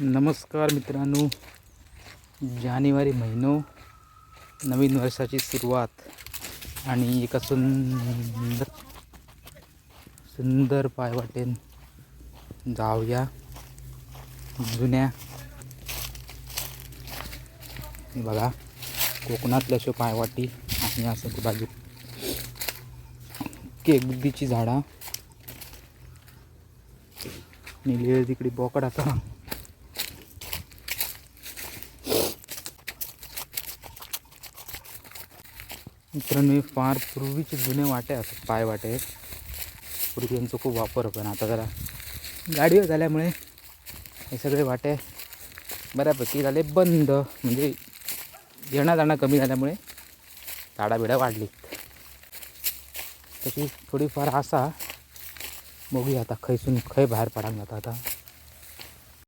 नमस्कार मित्रांनो. जानेवारी महिनो नवीन वर्षाची सुरुवात आणि एका सुंदर सुंदर पायवाटेन जाऊया जुन्या. बघा कोकणातल्या अशा पायवाटी आणि असं बाजू केगदीची झाडा. निली तिकडे बोकड आता मित्रांनो हे फार पूर्वीचे जुने वाटे असतात पाय वाटे. पूर्वी यांचा खूप वापर पण आता जरा गाडीवर झाल्यामुळे हे सगळे वाटे बऱ्यापैकी झाले बंद. म्हणजे येणं जाणं कमी झाल्यामुळे झाडाबिडा वाढली. तशी थोडीफार आसा. बघूया आता खैसून खै बाहेर पडायला जाता आता.